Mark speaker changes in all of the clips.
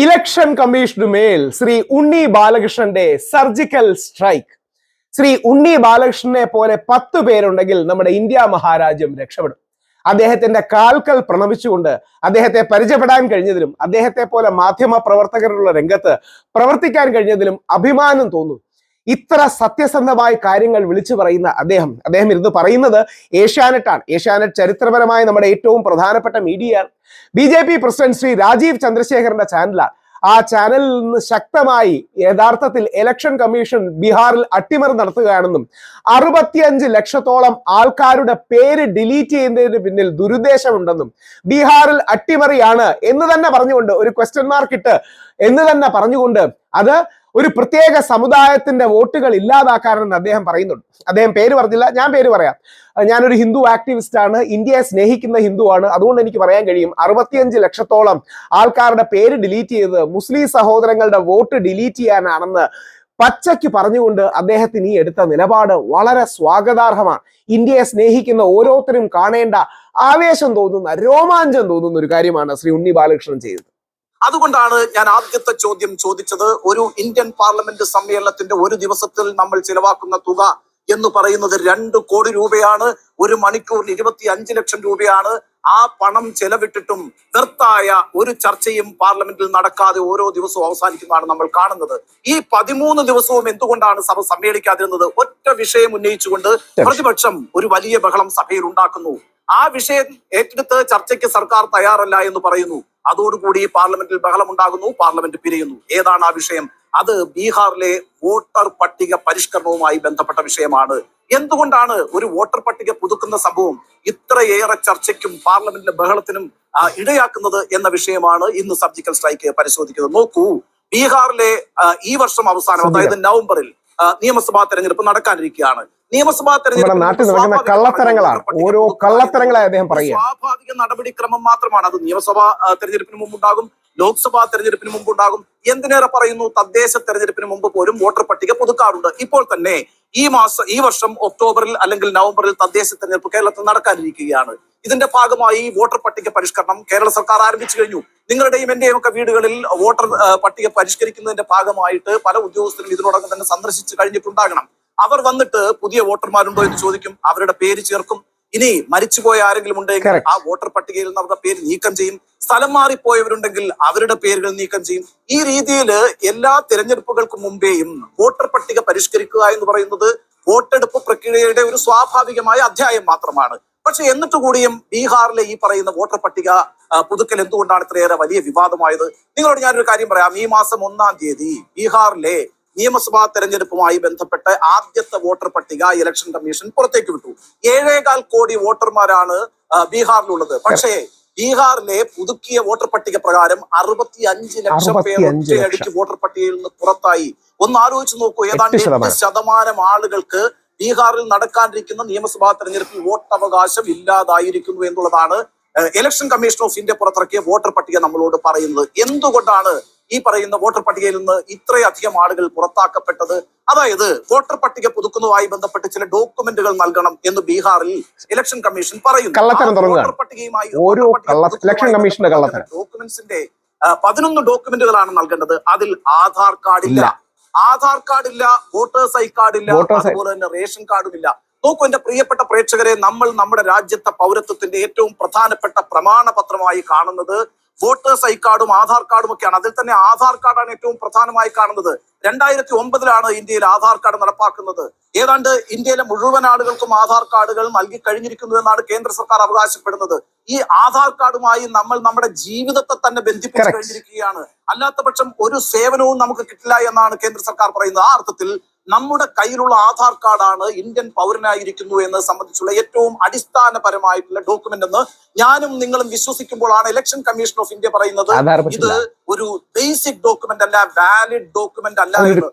Speaker 1: Election കമ്മീഷനു മേൽ ശ്രീ ഉണ്ണി ബാലകൃഷ്ണന്റെ surgical strike. Shri Unni ബാലകൃഷ്ണനെ പോലെ പത്ത് പേരുണ്ടെങ്കിൽ നമ്മുടെ ഇന്ത്യ മഹാരാജ്യം രക്ഷപ്പെടും. അദ്ദേഹത്തിന്റെ കാൽക്കൽ പ്രണമിച്ചുകൊണ്ട് അദ്ദേഹത്തെ പരിചയപ്പെടാൻ കഴിഞ്ഞതിലും അദ്ദേഹത്തെ പോലെ മാധ്യമ പ്രവർത്തകരുള്ള രംഗത്ത് പ്രവർത്തിക്കാൻ കഴിഞ്ഞതിലും അഭിമാനം തോന്നുന്നു. ഇത്ര സത്യസന്ധമായ കാര്യങ്ങൾ വിളിച്ചു പറയുന്ന അദ്ദേഹം. അദ്ദേഹം ഇരുന്ന് പറയുന്നത് ഏഷ്യാനെറ്റാണ്. ഏഷ്യാനെറ്റ് ചരിത്രപരമായ നമ്മുടെ ഏറ്റവും പ്രധാനപ്പെട്ട മീഡിയയാണ് B J P president Shri Rajeev ചന്ദ്രശേഖരന്റെ ചാനലാണ് ആ ചാനലിൽ നിന്ന് ശക്തമായി യഥാർത്ഥത്തിൽ ഇലക്ഷൻ കമ്മീഷൻ ബീഹാറിൽ അട്ടിമറി നടത്തുകയാണെന്നും അറുപത്തിയഞ്ച് ലക്ഷത്തോളം ആൾക്കാരുടെ പേര് ഡിലീറ്റ് ചെയ്യുന്നതിന് പിന്നിൽ ദുരുദ്ദേശമുണ്ടെന്നും ബീഹാറിൽ അട്ടിമറിയാണ് എന്ന് തന്നെ പറഞ്ഞുകൊണ്ട് ഒരു ക്വസ്റ്റ്യൻ മാർക്ക് ഇട്ട് എന്ന് തന്നെ പറഞ്ഞുകൊണ്ട് അത് ഒരു പ്രത്യേക സമുദായത്തിന്റെ വോട്ടുകൾ ഇല്ലാതാക്കാനെന്ന് അദ്ദേഹം പറയുന്നുണ്ട്. അദ്ദേഹം പേര് പറഞ്ഞില്ല ഞാൻ പേര് പറയാം. ഞാനൊരു ഹിന്ദു ആക്ടിവിസ്റ്റ് ആണ് ഇന്ത്യയെ സ്നേഹിക്കുന്ന ഹിന്ദുവാണ്. അതുകൊണ്ട് എനിക്ക് പറയാൻ കഴിയും അറുപത്തിയഞ്ച് ലക്ഷത്തോളം ആൾക്കാരുടെ പേര് ഡിലീറ്റ് ചെയ്ത് മുസ്ലിം സഹോദരങ്ങളുടെ വോട്ട് ഡിലീറ്റ് ചെയ്യാനാണെന്ന് പച്ചയ്ക്ക് പറഞ്ഞുകൊണ്ട് അദ്ദേഹത്തിന് ഈ എടുത്ത നിലപാട് വളരെ സ്വാഗതാർഹമാണ്. ഇന്ത്യയെ സ്നേഹിക്കുന്ന ഓരോരുത്തരും കാണേണ്ട ആവേശം തോന്നുന്ന രോമാഞ്ചം തോന്നുന്ന ഒരു കാര്യമാണ് ശ്രീ ഉണ്ണി ബാലകൃഷ്ണൻ ചെയ്തത്.
Speaker 2: അതുകൊണ്ടാണ് ഞാൻ ആദ്യത്തെ ചോദ്യം ചോദിച്ചത്. ഒരു ഇന്ത്യൻ പാർലമെന്റ് സമ്മേളനത്തിന്റെ ഒരു ദിവസത്തിൽ നമ്മൾ ചിലവാക്കുന്ന തുക എന്ന് പറയുന്നത് രണ്ട് കോടി രൂപയാണ്. ഒരു മണിക്കൂറിൽ ഇരുപത്തി അഞ്ച് ലക്ഷം രൂപയാണ്. ആ പണം ചെലവിട്ടിട്ടും നിർത്തായ ഒരു ചർച്ചയും പാർലമെന്റിൽ നടക്കാതെ ഓരോ ദിവസവും അവസാനിക്കുന്നതാണ് നമ്മൾ കാണുന്നത്. ഈ പതിമൂന്ന് ദിവസവും എന്തുകൊണ്ടാണ് സഭ സമ്മേളിക്കാതിരുന്നത്? ഒറ്റ വിഷയം ഉന്നയിച്ചുകൊണ്ട് പ്രതിപക്ഷം ഒരു വലിയ ബഹളം സഭയിൽ ഉണ്ടാക്കുന്നു. ആ വിഷയം ഏറ്റെടുത്ത് ചർച്ചയ്ക്ക് സർക്കാർ തയ്യാറല്ല എന്ന് പറയുന്നു. അതോടുകൂടി പാർലമെന്റിൽ ബഹളം ഉണ്ടാകുന്നു പാർലമെന്റ് പിരിയുന്നു. ഏതാണ് ആ വിഷയം? അത് ബീഹാറിലെ വോട്ടർ പട്ടിക പരിഷ്കരണവുമായി ബന്ധപ്പെട്ട വിഷയമാണ്. എന്തുകൊണ്ടാണ് ഒരു വോട്ടർ പട്ടിക പുതുക്കുന്ന സംഭവം ഇത്രയേറെ ചർച്ചയ്ക്കും പാർലമെന്റിന്റെ ബഹളത്തിനും ഇടയാക്കുന്നത് എന്ന വിഷയമാണ് ഇന്ന് സർജിക്കൽ സ്ട്രൈക്ക് പരിശോധിക്കുന്നത്. നോക്കൂ ബീഹാറിലെ ഈ വർഷം അവസാനം അതായത് നവംബറിൽ നിയമസഭാ തെരഞ്ഞെടുപ്പ് നടക്കാനിരിക്കുകയാണ്. നിയമസഭാ
Speaker 1: നമ്മുടെ നാട്ടിൽ നടക്കുന്ന കള്ളത്തരങ്ങളാണ്. ഓരോ കള്ളത്തരങ്ങളായി അദ്ദേഹം പറയുക
Speaker 2: സ്വാഭാവിക നടപടിക്രമം മാത്രമാണ്. അത് നിയമസഭാ തെരഞ്ഞെടുപ്പിന് മുമ്പുണ്ടാകും ലോക്സഭാ തെരഞ്ഞെടുപ്പിന് മുമ്പുണ്ടാകും. എന്തിനേറെ പറയുന്നു? തദ്ദേശ തെരഞ്ഞെടുപ്പിന് മുമ്പ് പോലും വോട്ടർ പട്ടിക പുതുക്കാറുണ്ട്. ഇപ്പോൾ തന്നെ ഈ മാസം ഈ വർഷം ഒക്ടോബറിൽ അല്ലെങ്കിൽ നവംബറിൽ തദ്ദേശ തെരഞ്ഞെടുപ്പ് കേരളത്തിൽ നടക്കാനിരിക്കുകയാണ്. ഇതിന്റെ ഭാഗമായി വോട്ടർ പട്ടിക പരിഷ്കരണം കേരള സർക്കാർ ആരംഭിച്ചു കഴിഞ്ഞു. നിങ്ങളുടെയും എന്റെയും ഒക്കെ വീടുകളിൽ വോട്ടർ പട്ടിക പരിഷ്കരിക്കുന്നതിന്റെ ഭാഗമായിട്ട് പല ഉദ്യോഗസ്ഥരും ഇതിനോടകം തന്നെ സന്ദർശിച്ചു കഴിഞ്ഞിട്ടുണ്ടാകണം. അവർ വന്നിട്ട് പുതിയ വോട്ടർമാരുണ്ടോ എന്ന് ചോദിക്കും അവരുടെ പേര് ചേർക്കും. ഇനി മരിച്ചുപോയ ആരെങ്കിലും ഉണ്ടെങ്കിൽ ആ വോട്ടർ പട്ടികയിൽ നിന്ന് അവരുടെ പേര് നീക്കം ചെയ്യും. സ്ഥലം മാറിപ്പോയവരുണ്ടെങ്കിൽ അവരുടെ പേരുകൾ നീക്കം ചെയ്യും. ഈ രീതിയിൽ എല്ലാ തിരഞ്ഞെടുപ്പുകൾക്കും മുമ്പേയും വോട്ടർ പട്ടിക പരിഷ്കരിക്കുക എന്ന് പറയുന്നത് വോട്ടെടുപ്പ് പ്രക്രിയയുടെ ഒരു സ്വാഭാവികമായ അധ്യായം മാത്രമാണ്. പക്ഷെ എന്നിട്ട് കൂടിയും ബീഹാറിലെ ഈ പറയുന്ന വോട്ടർ പട്ടിക പുതുക്കൽ എന്തുകൊണ്ടാണ് ഇത്രയേറെ വലിയ വിവാദമായത്? നിങ്ങളോട് ഞാനൊരു കാര്യം പറയാം. ഈ മാസം ഒന്നാം തീയതി ബീഹാറിലെ നിയമസഭാ തെരഞ്ഞെടുപ്പുമായി ബന്ധപ്പെട്ട് ആദ്യത്തെ വോട്ടർ പട്ടിക ഇലക്ഷൻ കമ്മീഷൻ പുറത്തേക്ക് വിട്ടു. ഏഴേകാൽ കോടി വോട്ടർമാരാണ് ബീഹാറിലുള്ളത്. പക്ഷേ ബീഹാറിലെ പുതുക്കിയ വോട്ടർ പട്ടിക പ്രകാരം അറുപത്തി അഞ്ച് ലക്ഷം പേർ
Speaker 1: 65
Speaker 2: ഒറ്റയടിക്ക് വോട്ടർ പട്ടികയിൽ നിന്ന് പുറത്തായി. ഒന്ന് ആലോചിച്ച് നോക്കൂ ഏതാണ്ട്
Speaker 1: എട്ട് ശതമാനം.
Speaker 2: ആളുകൾക്ക് ബീഹാറിൽ നടക്കാനിരിക്കുന്ന നിയമസഭാ തെരഞ്ഞെടുപ്പിൽ വോട്ടവകാശം ഇല്ലാതായിരിക്കുന്നു എന്നുള്ളതാണ് ഇലക്ഷൻ കമ്മീഷൻ ഓഫ് ഇന്ത്യ പുറത്തിറക്കിയ വോട്ടർ പട്ടിക നമ്മളോട് പറയുന്നത്. എന്തുകൊണ്ടാണ് ഈ പറയുന്ന വോട്ടർ പട്ടികയിൽ നിന്ന് ഇത്രയധികം ആളുകൾ പുറത്താക്കപ്പെട്ടത് അതായത് വോട്ടർ പട്ടിക പുതുക്കുന്നതുമായി ബന്ധപ്പെട്ട് ചില ഡോക്യുമെന്റുകൾ നൽകണം എന്ന് ബീഹാറിൽ ഇലക്ഷൻ കമ്മീഷൻ പറയുന്നു. വോട്ടർ പട്ടികയുമായി
Speaker 1: ഇലക്ഷൻ കമ്മീഷന്റെ.
Speaker 2: ഡോക്യുമെന്റ്സിന്റെ പതിനൊന്ന് ഡോക്യുമെന്റുകളാണ് നൽകേണ്ടത് അതിൽ ആധാർ കാർഡ് ഇല്ല
Speaker 1: ഇല്ല.
Speaker 2: ആധാർ കാർഡ് ഇല്ല വോട്ടേഴ്സ് ഐ കാർഡ് ഇല്ല അതുപോലെ തന്നെ റേഷൻ കാർഡും ഇല്ല നോക്കൂ എന്റെ പ്രിയപ്പെട്ട പ്രേക്ഷകരെ നമ്മൾ നമ്മുടെ രാജ്യത്തെ പൗരത്വത്തിന്റെ ഏറ്റവും പ്രധാനപ്പെട്ട പ്രമാണപത്രമായി കാണുന്നത് വോട്ടേഴ്സ് ഐ കാർഡും ആധാർ കാർഡും ഒക്കെയാണ്. അതിൽ തന്നെ ആധാർ കാർഡാണ് ഏറ്റവും പ്രധാനമായി കാണുന്നത്. രണ്ടായിരത്തി ഒമ്പതിലാണ് ഇന്ത്യയിൽ ആധാർ കാർഡ് നടപ്പാക്കുന്നത്. ഏതാണ്ട് ഇന്ത്യയിലെ മുഴുവൻ ആളുകൾക്കും ആധാർ കാർഡുകൾ നൽകി കഴിഞ്ഞിരിക്കുന്നു എന്നാണ് കേന്ദ്ര സർക്കാർ അവകാശപ്പെടുന്നത്. ഈ ആധാർ കാർഡുമായി നമ്മൾ നമ്മുടെ ജീവിതത്തെ തന്നെ ബന്ധിപ്പിച്ചു. കഴിഞ്ഞിരിക്കുകയാണ്. അല്ലാത്ത പക്ഷം ഒരു സേവനവും നമുക്ക് കിട്ടില്ല എന്നാണ് കേന്ദ്ര സർക്കാർ പറയുന്നത്. ആ അർത്ഥത്തിൽ നമ്മുടെ കയ്യിലുള്ള ആധാർ കാർഡാണ് ഇന്ത്യൻ പൗരനായിരിക്കുന്നു എന്ന് സംബന്ധിച്ചുള്ള ഏറ്റവും അടിസ്ഥാനപരമായിട്ടുള്ള ഡോക്യുമെന്റ് എന്ന് ഞാനും നിങ്ങളും വിശ്വസിക്കുമ്പോഴാണ് ഇലക്ഷൻ കമ്മീഷൻ ഓഫ് ഇന്ത്യ പറയുന്നത്. ഇത് ഒരു ബേസിക് ഡോക്യുമെന്റ് അല്ല വാലിഡ് ഡോക്യുമെന്റ് അല്ല എന്ന്.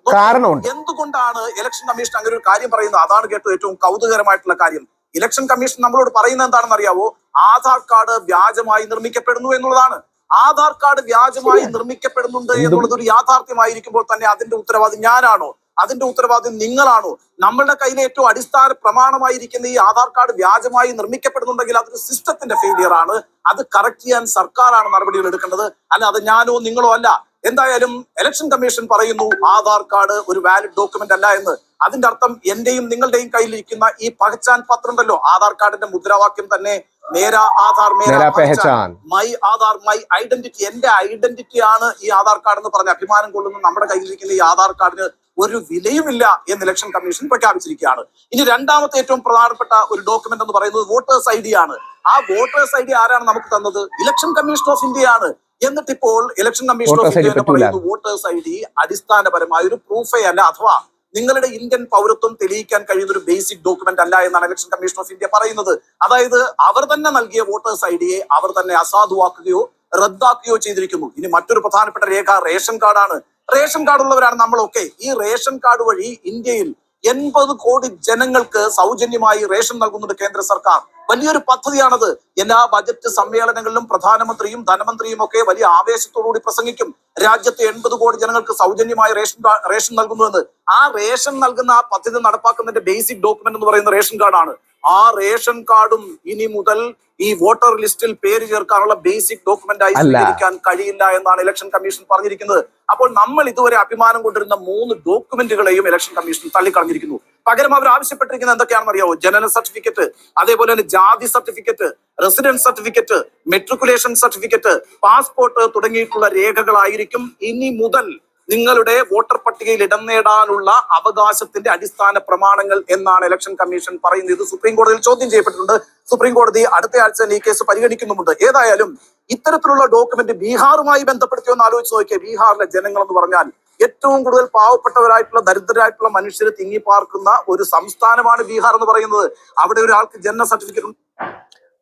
Speaker 2: എന്തുകൊണ്ടാണ് ഇലക്ഷൻ കമ്മീഷൻ അങ്ങനെ ഒരു കാര്യം പറയുന്നത്? അതാണ് കേട്ടോ ഏറ്റവും കൗതുകരമായിട്ടുള്ള കാര്യം. ഇലക്ഷൻ കമ്മീഷൻ നമ്മളോട് പറയുന്നത് എന്താണെന്ന് അറിയാവോ? ആധാർ കാർഡ് വ്യാജമായി നിർമ്മിക്കപ്പെടുന്നു എന്നുള്ളതാണ്. ആധാർ കാർഡ് വ്യാജമായി. നിർമ്മിക്കപ്പെടുന്നുണ്ട് എന്നുള്ളത് ഒരു യാഥാർത്ഥ്യമായിരിക്കുമ്പോൾ തന്നെ അതിന്റെ ഉത്തരവാദി ഞാനാണോ? അതിന്റെ ഉത്തരവാദിത്വം നിങ്ങളാണോ? നമ്മളുടെ കയ്യിലെ ഏറ്റവും അടിസ്ഥാന പ്രമാണമായിരിക്കുന്ന ഈ ആധാർ കാർഡ് വ്യാജമായി നിർമ്മിക്കപ്പെടുന്നുണ്ടെങ്കിൽ അതൊരു സിസ്റ്റത്തിന്റെ ഫെയിലിയർ ആണ്. അത് കറക്റ്റ് ചെയ്യാൻ സർക്കാരാണ് നടപടികൾ എടുക്കേണ്ടത്. അല്ല അത് ഞാനോ നിങ്ങളോ അല്ല. എന്തായാലും ഇലക്ഷൻ കമ്മീഷൻ പറയുന്നു ആധാർ കാർഡ് ഒരു വാലിഡ് ഡോക്യുമെന്റ് അല്ല എന്ന്. അതിന്റെ അർത്ഥം എന്റെയും നിങ്ങളുടെയും കയ്യിലിരിക്കുന്ന ഈ പഹച്ചാൻ പത്രം ഉണ്ടല്ലോ ആധാർ കാർഡിന്റെ മുദ്രാവാക്യം തന്നെ മേരാ ആധാർ
Speaker 1: മേരാ പെഹചാൻ.
Speaker 2: My Aadhaar my identity. എന്റെ ഐഡന്റിറ്റി ആണ് ഈ ആധാർ കാർഡ് എന്ന് പറഞ്ഞ അഭിമാനം കൊള്ളുന്ന നമ്മുടെ കയ്യിലിരിക്കുന്ന ഈ ആധാർ കാർഡിന് ഒരു വിലയുമില്ല എന്ന് ഇലക്ഷൻ കമ്മീഷൻ പ്രഖ്യാപിച്ചിരിക്കുകയാണ്. ഇനി രണ്ടാമത്തെ ഏറ്റവും പ്രധാനപ്പെട്ട ഒരു ഡോക്യുമെന്റ് എന്ന് പറയുന്നത് വോട്ടേഴ്സ് ഐ ഡി ആണ്. ആ വോട്ടേഴ്സ് ഐ ഡി ആരാണ് നമുക്ക് തന്നത്? ഇലക്ഷൻ കമ്മീഷൻ ഓഫ് ഇന്ത്യ ആണ്. എന്നിട്ട് ഇപ്പോൾ ഇലക്ഷൻ കമ്മീഷൻ ഓഫ് ഇന്ത്യ
Speaker 1: പറയുന്നത്
Speaker 2: പറയുന്നു വോട്ടേഴ്സ് ഐ ഡി അടിസ്ഥാനപരമായ ഒരു പ്രൂഫേ അല്ല അഥവാ നിങ്ങളുടെ ഇന്ത്യൻ പൗരത്വം തെളിയിക്കാൻ കഴിയുന്ന ഒരു ബേസിക് ഡോക്യുമെന്റ് അല്ല എന്നാണ് ഇലക്ഷൻ കമ്മീഷൻ ഓഫ് ഇന്ത്യ പറയുന്നത്. അതായത് അവർ തന്നെ നൽകിയ വോട്ടേഴ്സ് ഐ ഡിയെ അവർ തന്നെ അസാധുവാക്കുകയോ റദ്ദാക്കുകയോ ചെയ്തിരിക്കുന്നു. ഇനി മറ്റൊരു പ്രധാനപ്പെട്ട രേഖ റേഷൻ കാർഡാണ്. റേഷൻ കാർഡ് ഉള്ളവരാണ് നമ്മളൊക്കെ. ഈ റേഷൻ കാർഡ് വഴി ഇന്ത്യയിൽ എൺപത് കോടി ജനങ്ങൾക്ക് സൗജന്യമായി റേഷൻ നൽകുന്നുണ്ട് കേന്ദ്ര സർക്കാർ. വലിയൊരു പദ്ധതിയാണത്. എല്ലാ ബജറ്റ് സമ്മേളനങ്ങളിലും പ്രധാനമന്ത്രിയും ധനമന്ത്രിയും ഒക്കെ വലിയ ആവേശത്തോടുകൂടി പ്രസംഗിക്കും. രാജ്യത്തെ എൺപത് കോടി ജനങ്ങൾക്ക് സൗജന്യമായ റേഷൻ റേഷൻ നൽകുന്നുവെന്ന് ആ റേഷൻ നൽകുന്ന ആ പദ്ധതി നടപ്പാക്കുന്നതിന്റെ ബേസിക് ഡോക്യുമെന്റ് എന്ന് പറയുന്ന റേഷൻ കാർഡാണ്. ആ റേഷൻ കാർഡും ഇനി മുതൽ ഈ വോട്ടർ ലിസ്റ്റിൽ പേര് ചേർക്കാനുള്ള ബേസിക് ഡോക്യുമെന്റ് ആയി സ്വീകരിക്കാൻ കഴിയില്ല എന്നാണ് ഇലക്ഷൻ കമ്മീഷൻ പറഞ്ഞിരിക്കുന്നത്. അപ്പോൾ നമ്മൾ ഇതുവരെ അഭിമാനം കൊണ്ടിരുന്ന മൂന്ന് ഡോക്യുമെന്റുകളെയും ഇലക്ഷൻ കമ്മീഷൻ തള്ളിക്കളഞ്ഞിരിക്കുന്നു. പകരം അവർ ആവശ്യപ്പെട്ടിരിക്കുന്നത് എന്തൊക്കെയാണെന്ന് അറിയാവോ? ജനന സർട്ടിഫിക്കറ്റ് അതേപോലെ തന്നെ ജാതി certificate residence certificate matriculation certificate passport തുടങ്ങിയിട്ടുള്ള രേഖകളായിരിക്കും ഇനി മുതൽ നിങ്ങളുടെ വോട്ടർ പട്ടികയിൽ ഇടം നേടാനുള്ള അവകാശത്തിന്റെ അടിസ്ഥാന പ്രമാണങ്ങൾ എന്നാണ് ഇലക്ഷൻ കമ്മീഷൻ പറയുന്നത്. ഇത് സുപ്രീം കോടതിയിൽ ചോദ്യം ചെയ്യപ്പെട്ടിട്ടുണ്ട്. സുപ്രീം കോടതി അടുത്ത ആഴ്ച ഈ കേസ് പരിഗണിക്കുന്നുമുണ്ട്. ഏതായാലും ഇത്തരത്തിലുള്ള ഡോക്യുമെന്റ് ബീഹാറുമായി ബന്ധപ്പെടുത്തി ഒന്ന് ആലോചിച്ച് നോക്കിയാൽ ബീഹാറിലെ ജനങ്ങൾ എന്ന് പറഞ്ഞാൽ ഏറ്റവും കൂടുതൽ പാവപ്പെട്ടവരായിട്ടുള്ള ദരിദ്രരായിട്ടുള്ള മനുഷ്യരെ തിങ്ങിപ്പാർക്കുന്ന ഒരു സംസ്ഥാനമാണ് ബീഹാർ എന്ന് പറയുന്നത്. അവിടെ ഒരാൾക്ക് ജനന സർട്ടിഫിക്കറ്റ് ഉണ്ട്.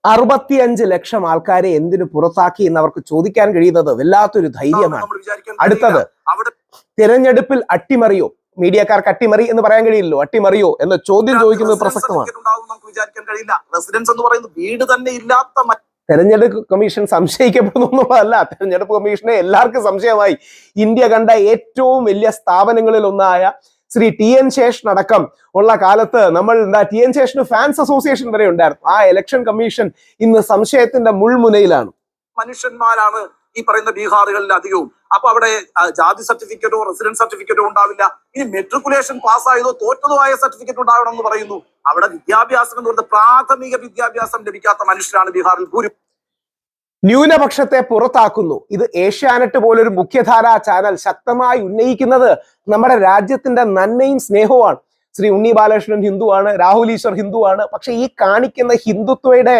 Speaker 1: അറുപത്തിയഞ്ച് ലക്ഷം ആൾക്കാരെ എന്തിനു പുറത്താക്കി എന്ന് അവർക്ക് ചോദിക്കാൻ കഴിയുന്നത് വല്ലാത്തൊരു ധൈര്യമാണ്. അടുത്തത്
Speaker 2: അവിടെ
Speaker 1: തിരഞ്ഞെടുപ്പിൽ അട്ടിമറിയോ? മീഡിയക്കാർക്ക് അട്ടിമറി എന്ന് പറയാൻ കഴിയില്ലല്ലോ. അട്ടിമറിയോ എന്ന ചോദ്യം ചോദിക്കുന്നത് പ്രസക്തമാണ്.
Speaker 2: കഴിയില്ല. റെസിഡൻസ് എന്ന് പറയുന്നത് വീട് തന്നെ ഇല്ലാത്ത
Speaker 1: തെരഞ്ഞെടുപ്പ് കമ്മീഷൻ സംശയിക്കപ്പെടുന്നു എന്നുള്ളതല്ല. തെരഞ്ഞെടുപ്പ് കമ്മീഷനെ എല്ലാവർക്കും സംശയമായി. ഇന്ത്യ കണ്ട ഏറ്റവും വലിയ സ്ഥാപനങ്ങളിൽ ഒന്നായ ശ്രീ ടി എൻ ശേഷൻ അടക്കം ഉള്ള കാലത്ത് നമ്മൾ എന്താ ടി എൻ ശേഷന് ഫാൻസ് അസോസിയേഷൻ വരെ ഉണ്ടായിരുന്നു. ആ ഇലക്ഷൻ കമ്മീഷൻ ഇന്ന് സംശയത്തിന്റെ മുൾമുനയിലാണ്.
Speaker 2: മനുഷ്യന്മാരാണ് ഈ പറയുന്ന ബീഹാറുകളിൽ അധികവും. അപ്പൊ അവിടെ ജാതി സർട്ടിഫിക്കറ്റോ റെസിഡൻസ് സർട്ടിഫിക്കറ്റോ ഉണ്ടാവില്ല. ഇനി മെട്രിക്കുലേഷൻ പാസ്സായതോ തോറ്റതോ ആയ സർട്ടിഫിക്കറ്റ് ഉണ്ടാവണം എന്ന് പറയുന്നു. അവിടെ വിദ്യാഭ്യാസം എന്ന് പറയുന്നത് പ്രാഥമിക വിദ്യാഭ്യാസം ലഭിക്കാത്ത മനുഷ്യരാണ് ബീഹാറിൽ ഭൂരി
Speaker 1: ന്യൂനപക്ഷത്തെ പുറത്താക്കുന്നു. ഇത് ഏഷ്യാനെറ്റ് പോലൊരു മുഖ്യധാരാ ചാനൽ ശക്തമായി ഉന്നയിക്കുന്നത് നമ്മുടെ രാജ്യത്തിന്റെ നന്മയും സ്നേഹവുമാണ്. ശ്രീ ഉണ്ണി ബാലകൃഷ്ണൻ ഹിന്ദുവാണ് രാഹുൽ ഈശ്വർ ഹിന്ദുവാണ് പക്ഷെ ഈ കാണിക്കുന്ന ഹിന്ദുത്വയുടെ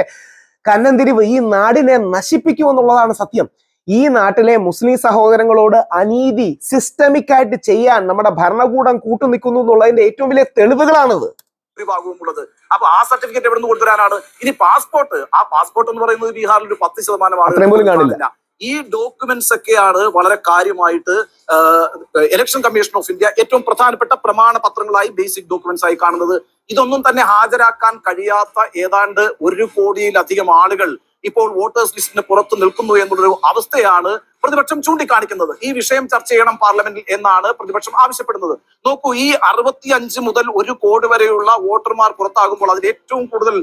Speaker 1: കന്നന്തിരിവ് ഈ നാടിനെ നശിപ്പിക്കുമെന്നുള്ളതാണ് സത്യം. ഈ നാട്ടിലെ മുസ്ലിം സഹോദരങ്ങളോട് അനീതി സിസ്റ്റമിക് ആയിട്ട് ചെയ്യാൻ നമ്മുടെ ഭരണകൂടം കൂട്ടുനിൽക്കുന്നു എന്നുള്ളതിന്റെ ഏറ്റവും വലിയ തെളിവുകളാണിത്.
Speaker 2: ഭൂരിഭാഗവും ഉള്ളത് അപ്പൊ ആ സർട്ടിഫിക്കറ്റ് എവിടെ നിന്ന് കൊണ്ടുവരാനാണ്? ഇനി പാസ്പോർട്ട്. ആ പാസ്പോർട്ട് എന്ന് പറയുന്നത് ബീഹാറിൽ ഒരു പത്ത് ശതമാനമാണ് ഈ ഡോക്യുമെന്റ്സ് ഒക്കെയാണ് വളരെ കാര്യമായിട്ട് ഇലക്ഷൻ കമ്മീഷൻ ഓഫ് ഇന്ത്യ ഏറ്റവും പ്രധാനപ്പെട്ട പ്രമാണ പത്രങ്ങളായി ബേസിക് ഡോക്യുമെന്റ്സ് ആയി കാണുന്നത്. ഇതൊന്നും തന്നെ ഹാജരാക്കാൻ കഴിയാത്ത ഏതാണ്ട് ഒരു കോടിയിലധികം ആളുകൾ ഇപ്പോൾ വോട്ടേഴ്സ് ലിസ്റ്റിന് പുറത്ത് നിൽക്കുന്നു എന്നുള്ളൊരു അവസ്ഥയാണ് പ്രതിപക്ഷം ചൂണ്ടിക്കാണിക്കുന്നത്. ഈ വിഷയം ചർച്ച ചെയ്യണം പാർലമെന്റിൽ എന്നാണ് പ്രതിപക്ഷം ആവശ്യപ്പെടുന്നത്. നോക്കൂ ഈ അറുപത്തി അഞ്ച് മുതൽ ഒരു കോടി വരെയുള്ള വോട്ടർമാർ പുറത്താകുമ്പോൾ അതിൽ ഏറ്റവും കൂടുതൽ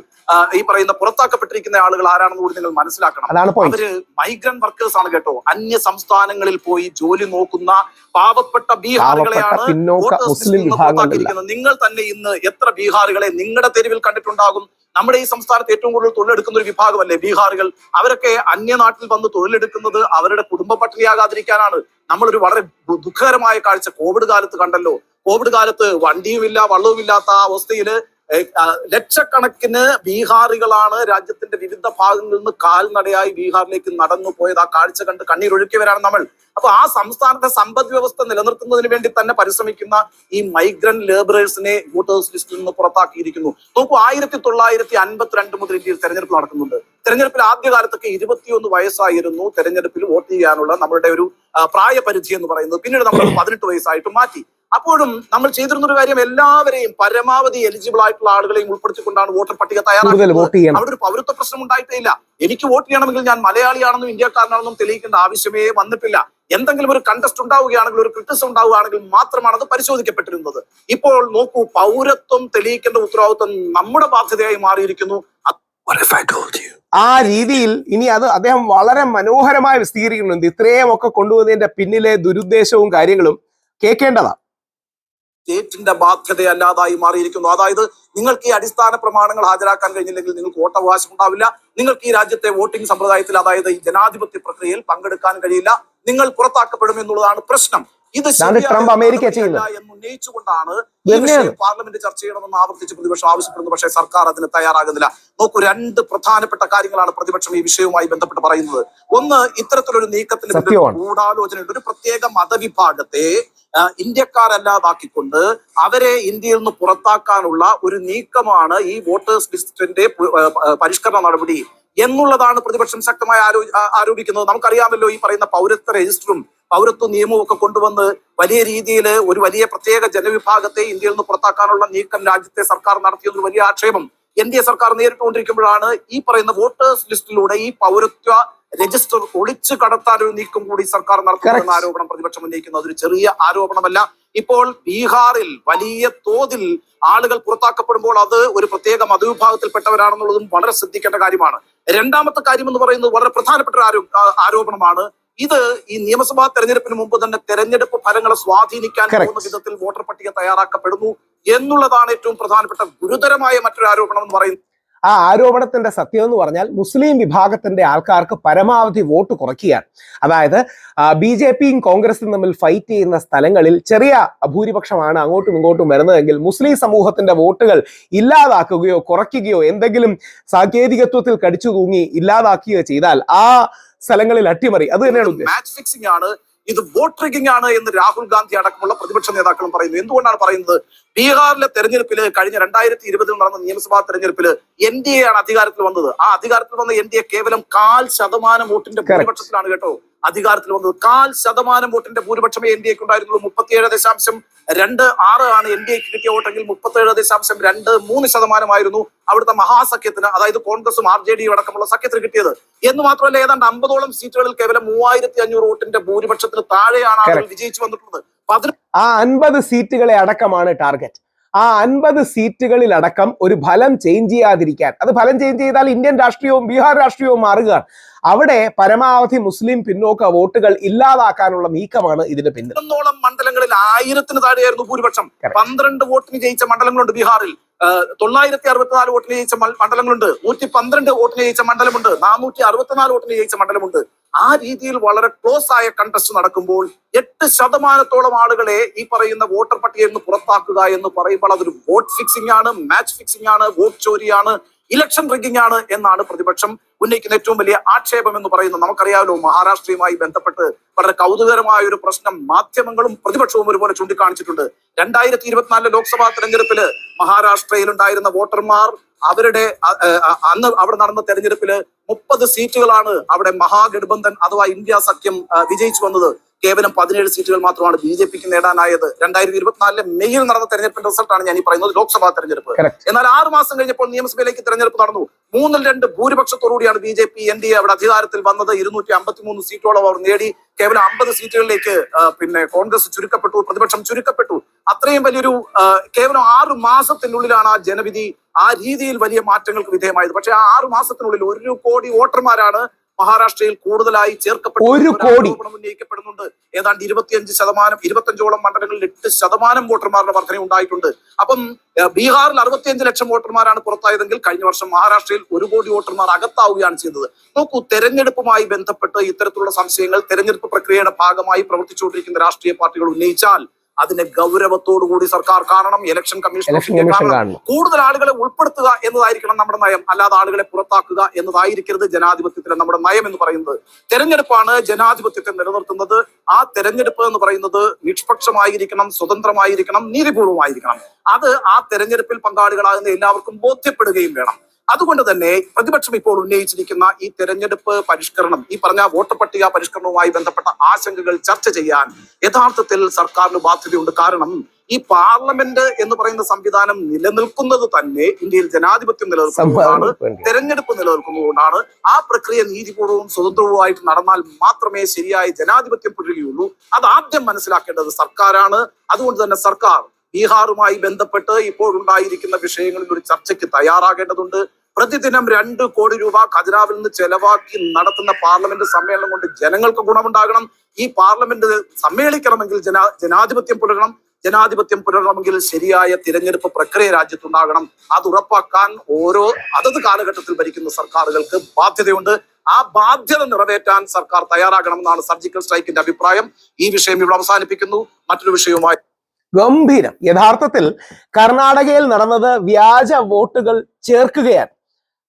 Speaker 2: ഈ പറയുന്ന പുറത്താക്കപ്പെട്ടിരിക്കുന്ന ആളുകൾ ആരാണെന്ന് കൂടി നിങ്ങൾ മനസ്സിലാക്കണം. അവർ മൈഗ്രന്റ് വർക്കേഴ്സ് ആണ് കേട്ടോ. അന്യ സംസ്ഥാനങ്ങളിൽ പോയി ജോലി നോക്കുന്ന പാവപ്പെട്ട ബീഹാറുകളെയാണ് പുറത്താക്കിയിരിക്കുന്നത്. നിങ്ങൾ തന്നെ ഇന്ന് എത്ര ബീഹാറുകളെ നിങ്ങളുടെ തെരുവിൽ കണ്ടിട്ടുണ്ടാകും? നമ്മുടെ ഈ സംസ്ഥാനത്ത് ഏറ്റവും കൂടുതൽ തൊഴിലെടുക്കുന്ന ഒരു വിഭാഗമല്ലേ ബീഹാറുകൾ? അവരൊക്കെ അന്യനാട്ടിൽ വന്ന് തൊഴിലെടുക്കുന്നത് അവരുടെ കുടുംബ പട്ടിണിയാകാതിരിക്കാനാണ് നമ്മളൊരു വളരെ ദുഃഖകരമായ കാഴ്ച കോവിഡ് കാലത്ത് കണ്ടല്ലോ. കോവിഡ് കാലത്ത് വണ്ടിയുമില്ല വള്ളവുമില്ലാത്ത ആ ആ, ലക്ഷക്കണക്കിന് ബീഹാറികളാണ് രാജ്യത്തിന്റെ വിവിധ ഭാഗങ്ങളിൽ നിന്ന് കാൽനടയായി ബീഹാറിലേക്ക് നടന്നു പോയത്. ആ കാഴ്ച കണ്ട് കണ്ണീരൊഴുക്കിയവരാണ് നമ്മൾ. അപ്പൊ ആ സംസ്ഥാനത്തെ സമ്പദ് വ്യവസ്ഥ നിലനിർത്തുന്നതിന് വേണ്ടി തന്നെ പരിശ്രമിക്കുന്ന ഈ മൈഗ്രന്റ് ലേബറേഴ്സിനെ വോട്ടേഴ്സ് ലിസ്റ്റിൽ നിന്ന് പുറത്താക്കിയിരിക്കുന്നു. നോക്കൂ ആയിരത്തി തൊള്ളായിരത്തി അൻപത്തിരണ്ട് മുതൽ ഇന്ത്യയിൽ തെരഞ്ഞെടുപ്പ് നടക്കുന്നുണ്ട്. തെരഞ്ഞെടുപ്പിൽ ആദ്യകാലത്തൊക്കെ ഇരുപത്തിയൊന്ന് വയസ്സായിരുന്നു തെരഞ്ഞെടുപ്പിൽ വോട്ട് ചെയ്യാനുള്ള നമ്മുടെ ഒരു പ്രായപരിധി എന്ന് പറയുന്നത്. പിന്നീട് നമ്മൾ പതിനെട്ട് വയസ്സായിട്ട് മാറ്റി. അപ്പോഴും നമ്മൾ ചെയ്തിരുന്ന ഒരു കാര്യം എല്ലാവരെയും പരമാവധി എലിജിബിൾ ആയിട്ടുള്ള ആളുകളെയും ഉൾപ്പെടുത്തിക്കൊണ്ടാണ് വോട്ടർ പട്ടിക തയ്യാറാക്കുന്നത്. അവിടെ ഒരു പൗരത്വ പ്രശ്നം ഉണ്ടായിട്ടേ ഇല്ല എനിക്ക് വോട്ട് ചെയ്യണമെങ്കിൽ ഞാൻ മലയാളിയാണെന്നും ഇന്ത്യക്കാരനാണെന്നും തെളിയിക്കേണ്ട ആവശ്യമേ വന്നിട്ടില്ല. എന്തെങ്കിലും ഒരു കണ്ടസ്റ്റ് ഉണ്ടാവുകയാണെങ്കിൽ ഒരു ക്രിട്ടിസം ഉണ്ടാവുകയാണെങ്കിൽ മാത്രമാണ് അത് പരിശോധിക്കപ്പെട്ടിരുന്നത്. ഇപ്പോൾ നോക്കൂ പൗരത്വം തെളിയിക്കേണ്ട ഉത്തരവാദിത്വം നമ്മുടെ ബാധ്യതയായി മാറിയിരിക്കുന്നു.
Speaker 1: ആ രീതിയിൽ ഇനി അത് അദ്ദേഹം വളരെ മനോഹരമായി വിശദീകരിക്കുന്നുണ്ട്. ഇത്രയും ഒക്കെ കൊണ്ടുവന്നതിന്റെ പിന്നിലെ ദുരുദ്ദേശവും കാര്യങ്ങളും കേൾക്കേണ്ടതാ
Speaker 2: സ്റ്റേറ്റിന്റെ ബാധ്യതയല്ലാതായി മാറിയിരിക്കുന്നു. അതായത് നിങ്ങൾക്ക് ഈ അടിസ്ഥാന പ്രമാണങ്ങൾ ഹാജരാക്കാൻ കഴിഞ്ഞില്ലെങ്കിൽ നിങ്ങൾക്ക് വോട്ടവകാശം ഉണ്ടാവില്ല. നിങ്ങൾക്ക് ഈ രാജ്യത്തെ വോട്ടിംഗ് സമ്പ്രദായത്തിൽ അതായത് ഈ ജനാധിപത്യ പ്രക്രിയയിൽ പങ്കെടുക്കാൻ കഴിയില്ല. നിങ്ങൾ പുറത്താക്കപ്പെടും എന്നുള്ളതാണ് പ്രശ്നം.
Speaker 1: ഇതാണ് ട്രംപ് അമേരിക്ക ചെയ്യുന്നത്.
Speaker 2: ഉന്നയിച്ചുകൊണ്ടാണ് പാർലമെന്റ് ചർച്ച ചെയ്യണമെന്ന് ആവർത്തിച്ച് പ്രതിപക്ഷം ആവശ്യപ്പെടുന്നു പക്ഷേ സർക്കാർ അതിന് തയ്യാറാകുന്നില്ല. നോക്കൂ രണ്ട് പ്രധാനപ്പെട്ട കാര്യങ്ങളാണ് പ്രതിപക്ഷം ഈ വിഷയവുമായി ബന്ധപ്പെട്ട് പറയുന്നത്. ഒന്ന് ഇത്തരത്തിലൊരു നീക്കത്തിന്
Speaker 1: സത്യമാണ്.
Speaker 2: ഗൂഢാലോചനയുണ്ട്. ഒരു പ്രത്യേക മതവിഭാഗത്തെ ഇന്ത്യക്കാരല്ലാതാക്കിക്കൊണ്ട് അവരെ ഇന്ത്യയിൽ നിന്ന് പുറത്താക്കാനുള്ള ഒരു നീക്കമാണ് ഈ വോട്ടേഴ്സ് ലിസ്റ്റിന്റെ പരിഷ്കരണ നടപടി എന്നുള്ളതാണ് പ്രതിപക്ഷം ശക്തമായി ആരോ ആരോപിക്കുന്നത്. നമുക്കറിയാമല്ലോ ഈ പറയുന്ന പൗരത്വ രജിസ്റ്ററും പൗരത്വ നിയമവും ഒക്കെ കൊണ്ടുവന്ന് വലിയ രീതിയിൽ ഒരു വലിയ പ്രത്യേക ജനവിഭാഗത്തെ ഇന്ത്യയിൽ നിന്ന് പുറത്താക്കാനുള്ള നീക്കം രാജ്യത്തെ സർക്കാർ നടത്തിയെന്നൊരു വലിയ ആക്ഷേപം എൻ ഡി എ സർക്കാർ നേരിട്ടുകൊണ്ടിരിക്കുമ്പോഴാണ് ഈ പറയുന്ന വോട്ടേഴ്സ് ലിസ്റ്റിലൂടെ ഈ പൗരത്വ രജിസ്റ്റർ ഒളിച്ചു കടത്താൻ ഒരു നീക്കം കൂടി സർക്കാർ
Speaker 1: നടത്തുന്ന.
Speaker 2: ആരോപണം പ്രതിപക്ഷം ഉന്നയിക്കുന്നത് അതൊരു ചെറിയ ആരോപണമല്ല. ഇപ്പോൾ ബീഹാറിൽ വലിയ തോതിൽ ആളുകൾ പുറത്താക്കപ്പെടുമ്പോൾ അത് ഒരു പ്രത്യേക മതവിഭാഗത്തിൽപ്പെട്ടവരാണെന്നുള്ളതും വളരെ ശ്രദ്ധിക്കേണ്ട കാര്യമാണ്. രണ്ടാമത്തെ കാര്യം എന്ന് പറയുന്നത് വളരെ പ്രധാനപ്പെട്ട ഒരു ആരോ- ആരോപണമാണ് ഇത് ഈ നിയമസഭാ തെരഞ്ഞെടുപ്പിന് മുമ്പ് തന്നെ തെരഞ്ഞെടുപ്പ് ഫലങ്ങളെ സ്വാധീനിക്കാൻ. പോകുന്ന വിധത്തിൽ വോട്ടർ പട്ടിക തയ്യാറാക്കപ്പെടുന്നു എന്നുള്ളതാണ് ഏറ്റവും പ്രധാനപ്പെട്ട ഗുരുതരമായ മറ്റൊരു ആരോപണം എന്ന് പറയുന്നത്
Speaker 1: ആ ആരോപണത്തിന്റെ സത്യം എന്ന് പറഞ്ഞാൽ മുസ്ലിം വിഭാഗത്തിന്റെ ആൾക്കാർക്ക് പരമാവധി വോട്ട് കുറയ്ക്കുകയാണ് അതായത് ബി ജെ പിയും കോൺഗ്രസും തമ്മിൽ ഫൈറ്റ് ചെയ്യുന്ന സ്ഥലങ്ങളിൽ ചെറിയ ഭൂരിപക്ഷമാണ് അങ്ങോട്ടും ഇങ്ങോട്ടും വരുന്നതെങ്കിൽ മുസ്ലിം സമൂഹത്തിന്റെ വോട്ടുകൾ ഇല്ലാതാക്കുകയോ കുറയ്ക്കുകയോ എന്തെങ്കിലും സാങ്കേതികത്വത്തിൽ കടിച്ചു തൂങ്ങി ഇല്ലാതാക്കുകയോ ചെയ്താൽ ആ സ്ഥലങ്ങളിൽ അട്ടിമറി. അത് തന്നെയാണ്
Speaker 2: മാച്ച് ഫിക്സിംഗ് ആണ് ഇത് വോട്ട് ട്രിക്കിംഗ് ആണ് എന്ന് രാഹുൽ ഗാന്ധി അടക്കമുള്ള പ്രതിപക്ഷ നേതാക്കളും പറയുന്നു. എന്തുകൊണ്ടാണ് പറയുന്നത്? ബീഹാറിലെ തെരഞ്ഞെടുപ്പിൽ കഴിഞ്ഞ രണ്ടായിരത്തി ഇരുപതിൽ നടന്ന നിയമസഭാ തെരഞ്ഞെടുപ്പിൽ എൻ ഡി എ ആണ് അധികാരത്തിൽ വന്നത്. ആ അധികാരത്തിൽ വന്ന എൻ ഡി എ കേവലം കാൽ ശതമാനം വോട്ടിന്റെ. ഭൂരിപക്ഷത്തിലാണ് കേട്ടോ. അധികാരത്തിൽ വന്നത്. കാൽ ശതമാനം വോട്ടിന്റെ ഭൂരിപക്ഷമേ എൻ ഡി എക്ക് ഉണ്ടായിരുന്നുള്ളൂ. മുപ്പത്തിയേഴ് ദശാംശം രണ്ട് ആറ് ആണ് എൻ ഡി എക്ക് കിട്ടിയ വോട്ടെങ്കിൽ മുപ്പത്തേഴ് ദശാംശം രണ്ട് മൂന്ന് ശതമാനമായിരുന്നു അവിടുത്തെ മഹാസഖ്യത്തിന് അതായത് കോൺഗ്രസും ആർ ജെ ഡിയും അടക്കമുള്ള സഖ്യത്തിന് കിട്ടിയത്. എന്ന് മാത്രമല്ല ഏതാണ്ട് അമ്പതോളം സീറ്റുകളിൽ കേവലം മൂവായിരത്തി അഞ്ഞൂറ് വോട്ടിന്റെ ഭൂരിപക്ഷത്തിന് താഴെയാണ്
Speaker 1: അവർ
Speaker 2: വിജയിച്ചു വന്നിട്ടുള്ളത്.
Speaker 1: ആ അൻപത് സീറ്റുകളെ അടക്കമാണ് ടാർഗറ്റ്. ആ അൻപത് സീറ്റുകളിൽ അടക്കം ഒരു ഫലം ചേഞ്ച് ചെയ്യാതിരിക്കാൻ. അത് ഫലം ചേഞ്ച് ചെയ്താൽ ഇന്ത്യൻ രാഷ്ട്രീയവും ബീഹാർ രാഷ്ട്രീയവും മാറുകയാണ്. അവിടെ പരമാവധി മുസ്ലിം പിന്നോക്ക വോട്ടുകൾ ഇല്ലാതാക്കാനുള്ള നീക്കമാണ് ഇതിന് പിന്നിൽ.
Speaker 2: മണ്ഡലങ്ങളിൽ ആയിരത്തിന് താഴെയായിരുന്നു ഭൂരിപക്ഷം. പന്ത്രണ്ട് വോട്ടിന് ജയിച്ച മണ്ഡലങ്ങളുണ്ട് ബീഹാറിൽ. തൊള്ളായിരത്തി അറുപത്തിനാല് വോട്ടിന് ജയിച്ച മണ്ഡലങ്ങളുണ്ട്. നൂറ്റി പന്ത്രണ്ട് വോട്ടിന് ജയിച്ച മണ്ഡലമുണ്ട്. നാനൂറ്റി അറുപത്തിനാല് വോട്ടിന് ജയിച്ച മണ്ഡലമുണ്ട്. ആ രീതിയിൽ വളരെ ക്ലോസ് ആയ കണ്ടസ്റ്റ് നടക്കുമ്പോൾ എട്ട് ശതമാനത്തോളം ആളുകളെ ഈ പറയുന്ന വോട്ടർ പട്ടികയിൽ നിന്ന് പുറത്താക്കുക എന്ന് പറയുമ്പോൾ അതൊരു വോട്ട് ഫിക്സിംഗ് ആണ് മാച്ച് ഫിക്സിംഗ് ആണ് വോട്ട് ചോരിയാണ്. ഇലക്ഷൻ റിഗിംഗ് ആണ് എന്നാണ് പ്രതിപക്ഷം ഉന്നയിക്കുന്ന ഏറ്റവും വലിയ ആക്ഷേപം എന്ന് പറയുന്നത്. നമുക്കറിയാമല്ലോ മഹാരാഷ്ട്രയുമായി ബന്ധപ്പെട്ട് വളരെ കൗതുകരമായ ഒരു പ്രശ്നം മാധ്യമങ്ങളും പ്രതിപക്ഷവും ഒരുപോലെ ചൂണ്ടിക്കാണിച്ചിട്ടുണ്ട്. രണ്ടായിരത്തി ഇരുപത്തിനാലിലെ ലോക്സഭാ തെരഞ്ഞെടുപ്പിൽ മഹാരാഷ്ട്രയിൽ ഉണ്ടായിരുന്ന വോട്ടർമാർ അവരുടെ അന്ന് അവിടെ നടന്ന തെരഞ്ഞെടുപ്പിൽ മുപ്പത് സീറ്റുകളാണ് അവിടെ മഹാഗഠബന്ധൻ അഥവാ ഇന്ത്യ സഖ്യം വിജയിച്ചു വന്നത്. കേവലം പതിനേഴ് സീറ്റുകൾ മാത്രമാണ് ബി ജെ പിക്ക് നേടാനായത്. രണ്ടായിരത്തി ഇരുപത്തിനാലിലെ മെയ്യിൽ നടന്ന തെരഞ്ഞെടുപ്പിന്റെ റിസൾട്ടാണ് ഞാൻ ഈ പറയുന്നത് ലോക്സഭാ തെരഞ്ഞെടുപ്പ്. എന്നാൽ ആറ് മാസം കഴിഞ്ഞപ്പോൾ നിയമസഭയിലേക്ക് തെരഞ്ഞെടുപ്പ് നടന്നു. മൂന്നിൽ രണ്ട് ഭൂരിപക്ഷത്തോടുകൂടിയാണ് B J P N D A അവിടെ അധികാരത്തിൽ വന്നത്. ഇരുന്നൂറ്റി അമ്പത്തി മൂന്ന് സീറ്റോളം അവർ നേടി. കേവലം അമ്പത് സീറ്റുകളിലേക്ക് പിന്നെ കോൺഗ്രസ് ചുരുക്കപ്പെട്ടു പ്രതിപക്ഷം ചുരുക്കപ്പെട്ടു. അത്രയും വലിയൊരു കേവലം ആറ് മാസത്തിനുള്ളിലാണ് ആ ജനവിധി ആ രീതിയിൽ വലിയ മാറ്റങ്ങൾക്ക് വിധേയമായത്. പക്ഷേ ആ ആറ് മാസത്തിനുള്ളിൽ ഒരു കോടി വോട്ടർമാരാണ് മഹാരാഷ്ട്രയിൽ കൂടുതലായി ചേർക്കപ്പെട്ടു
Speaker 1: ഒരു കോടി.
Speaker 2: ഉന്നയിക്കപ്പെടുന്നുണ്ട്. ഏതാണ്ട് ഇരുപത്തിയഞ്ച് ശതമാനം ഇരുപത്തഞ്ചോളം മണ്ഡലങ്ങളിൽ എട്ട് ശതമാനം വോട്ടർമാരുടെ വർധന ഉണ്ടായിട്ടുണ്ട്. അപ്പം ബീഹാറിൽ അറുപത്തിയഞ്ച് ലക്ഷം വോട്ടർമാരാണ് പുറത്തായതെങ്കിൽ കഴിഞ്ഞ വർഷം മഹാരാഷ്ട്രയിൽ ഒരു കോടി വോട്ടർമാർ അകത്താവുകയാണ് ചെയ്തത്. നോക്കൂ തെരഞ്ഞെടുപ്പുമായി ബന്ധപ്പെട്ട് ഇത്തരത്തിലുള്ള സംശയങ്ങൾ തെരഞ്ഞെടുപ്പ് പ്രക്രിയയുടെ ഭാഗമായി പ്രവർത്തിച്ചുകൊണ്ടിരിക്കുന്ന രാഷ്ട്രീയ പാർട്ടികൾ ഉന്നയിച്ചാൽ അതിനെ ഗൗരവത്തോടുകൂടി സർക്കാർ കാണണം ഇലക്ഷൻ കമ്മീഷൻ കൂടുതൽ ആളുകളെ ഉൾപ്പെടുത്തുക എന്നതായിരിക്കണം നമ്മുടെ നയം. അല്ലാതെ ആളുകളെ പുറത്താക്കുക എന്നതായിരിക്കരുത് ജനാധിപത്യത്തിലെ നമ്മുടെ നയം എന്ന് പറയുന്നത്. തെരഞ്ഞെടുപ്പാണ് ജനാധിപത്യത്തെ നിലനിർത്തുന്നത്. ആ തെരഞ്ഞെടുപ്പ് എന്ന് പറയുന്നത് നിഷ്പക്ഷമായിരിക്കണം സ്വതന്ത്രമായിരിക്കണം നീതിപൂർവമായിരിക്കണം. അത് ആ തെരഞ്ഞെടുപ്പിൽ പങ്കാളികളാകുന്ന എല്ലാവർക്കും ബോധ്യപ്പെടുകയും വേണം. അതുകൊണ്ട് തന്നെ പ്രതിപക്ഷം ഇപ്പോൾ ഉന്നയിച്ചിരിക്കുന്ന ഈ തെരഞ്ഞെടുപ്പ് പരിഷ്കരണം ഈ പറഞ്ഞ വോട്ടർ പട്ടിക പരിഷ്കരണവുമായി ബന്ധപ്പെട്ട ആശങ്കകൾ ചർച്ച ചെയ്യാൻ യഥാർത്ഥത്തിൽ സർക്കാരിന് ബാധ്യതയുണ്ട്. കാരണം ഈ പാർലമെന്റ് എന്ന് പറയുന്ന സംവിധാനം നിലനിൽക്കുന്നത് തന്നെ ഇന്ത്യയിൽ ജനാധിപത്യം നിലനിൽക്കുന്നതാണ്
Speaker 1: വേണ്ടി.
Speaker 2: തെരഞ്ഞെടുപ്പ് നിലനിൽക്കുന്നതുകൊണ്ടാണ്. ആ പ്രക്രിയ നീതിപൂർവവും സ്വതന്ത്രവുമായിട്ട് നടന്നാൽ മാത്രമേ ശരിയായ ജനാധിപത്യം പുരുകയുള്ളൂ അത് ആദ്യം മനസ്സിലാക്കേണ്ടത് സർക്കാരാണ്. അതുകൊണ്ട് തന്നെ സർക്കാർ ബീഹാറുമായി ബന്ധപ്പെട്ട് ഇപ്പോഴുണ്ടായിരിക്കുന്ന വിഷയങ്ങളിൽ ഒരു ചർച്ചയ്ക്ക് തയ്യാറാകേണ്ടതുണ്ട്. പ്രതിദിനം രണ്ട് കോടി രൂപ ഖജനാവിൽ നിന്ന് ചെലവാക്കി നടത്തുന്ന പാർലമെന്റ് സമ്മേളനം കൊണ്ട് ജനങ്ങൾക്ക് ഗുണമുണ്ടാകണം. ഈ പാർലമെന്റ് സമ്മേളിക്കണമെങ്കിൽ ജനാ ജനാധിപത്യം പുലരണം ജനാധിപത്യം പുലരണമെങ്കിൽ ശരിയായ തിരഞ്ഞെടുപ്പ് പ്രക്രിയ രാജ്യത്തുണ്ടാകണം. അത് ഉറപ്പാക്കാൻ ഓരോ അതത് കാലഘട്ടത്തിൽ ഭരിക്കുന്ന സർക്കാരുകൾക്ക് ബാധ്യതയുണ്ട്. ആ ബാധ്യത നിറവേറ്റാൻ സർക്കാർ തയ്യാറാകണമെന്നാണ് സർജിക്കൽ സ്ട്രൈക്കിന്റെ അഭിപ്രായം. ഈ വിഷയം ഇവിടെ അവസാനിപ്പിക്കുന്നു. മറ്റൊരു വിഷയവുമായി
Speaker 1: ഗംഭീരം. യഥാർത്ഥത്തിൽ കർണാടകയിൽ നടന്നത് വ്യാജ വോട്ടുകൾ ചേർക്കുകയാണ്.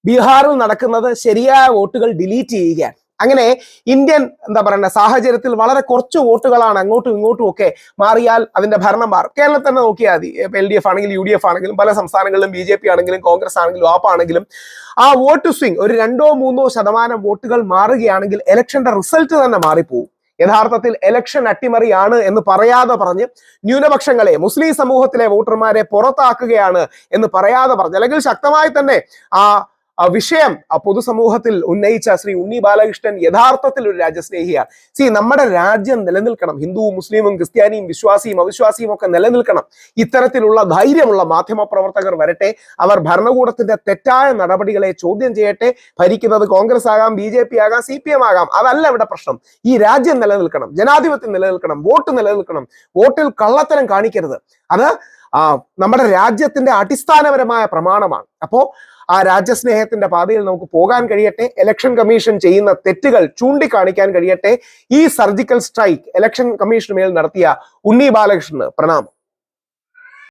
Speaker 1: ബീഹാറിൽ നടക്കുന്നത് ശരിയായ വോട്ടുകൾ ഡിലീറ്റ് ചെയ്യുകയാണ്. അങ്ങനെ ഇന്ത്യൻ എന്താ പറയുക സാഹചര്യത്തിൽ വളരെ കുറച്ച് വോട്ടുകളാണ് അങ്ങോട്ടും ഇങ്ങോട്ടും ഒക്കെ മാറിയാൽ അതിന്റെ ഭരണം മാറും. കേരളത്തിൽ തന്നെ നോക്കിയാൽ മതി. എൽ ഡി എഫ് ആണെങ്കിലും യു ഡി എഫ് ആണെങ്കിലും പല സംസ്ഥാനങ്ങളിലും ബി ജെ പി ആണെങ്കിലും കോൺഗ്രസ് ആണെങ്കിലും ആപ്പ് ആണെങ്കിലും ആ വോട്ട് സ്വിംഗ് ഒരു രണ്ടോ മൂന്നോ ശതമാനം വോട്ടുകൾ മാറുകയാണെങ്കിൽ ഇലക്ഷന്റെ റിസൾട്ട് തന്നെ മാറിപ്പോകും യഥാർത്ഥത്തിൽ ഇലക്ഷൻ അട്ടിമറിയാണ് എന്ന് പറയാതെ പറഞ്ഞ് ന്യൂനപക്ഷങ്ങളെ മുസ്ലിം സമൂഹത്തിലെ വോട്ടർമാരെ പുറത്താക്കുകയാണ് എന്ന് പറയാതെ പറഞ്ഞ് അല്ലെങ്കിൽ ശക്തമായി തന്നെ ആ വിഷയം പൊതുസമൂഹത്തിൽ ഉന്നയിച്ച ശ്രീ ഉണ്ണി ബാലകൃഷ്ണൻ യഥാർത്ഥത്തിൽ ഒരു രാജ്യസ്നേഹിയാണ്. സി നമ്മുടെ രാജ്യം നിലനിൽക്കണം. ഹിന്ദുവും മുസ്ലിമും ക്രിസ്ത്യാനിയും വിശ്വാസിയും അവിശ്വാസിയും ഒക്കെ നിലനിൽക്കണം. ഇത്തരത്തിലുള്ള ധൈര്യമുള്ള മാധ്യമ പ്രവർത്തകർ വരട്ടെ. അവർ ഭരണകൂടത്തിന്റെ തെറ്റായ നടപടികളെ ചോദ്യം ചെയ്യട്ടെ. ഭരിക്കുന്നത് കോൺഗ്രസ് ആകാം ബി ജെ പി ആകാം സി പി എം ആകാം. അതല്ല ഇവിടെ പ്രശ്നം. ഈ രാജ്യം നിലനിൽക്കണം. ജനാധിപത്യം നിലനിൽക്കണം. വോട്ട് നിലനിൽക്കണം. വോട്ടിൽ കള്ളത്തരം കാണിക്കരുത്. അത് നമ്മുടെ രാജ്യത്തിന്റെ അടിസ്ഥാനപരമായ പ്രമാണമാണ്. അപ്പോ ആ രാജ്യസ്നേഹത്തിന്റെ പാതയിൽ നമുക്ക് പോകാൻ കഴിയട്ടെ. ഇലക്ഷൻ കമ്മീഷൻ ചെയ്യുന്ന തെറ്റുകൾ ചൂണ്ടിക്കാണിക്കാൻ കഴിയട്ടെ. ഈ സർജിക്കൽ സ്ട്രൈക്ക് ഇലക്ഷൻ കമ്മീഷന് മേൽ നടത്തിയ ഉണ്ണി ബാലകൃഷ്ണന് പ്രണാമം.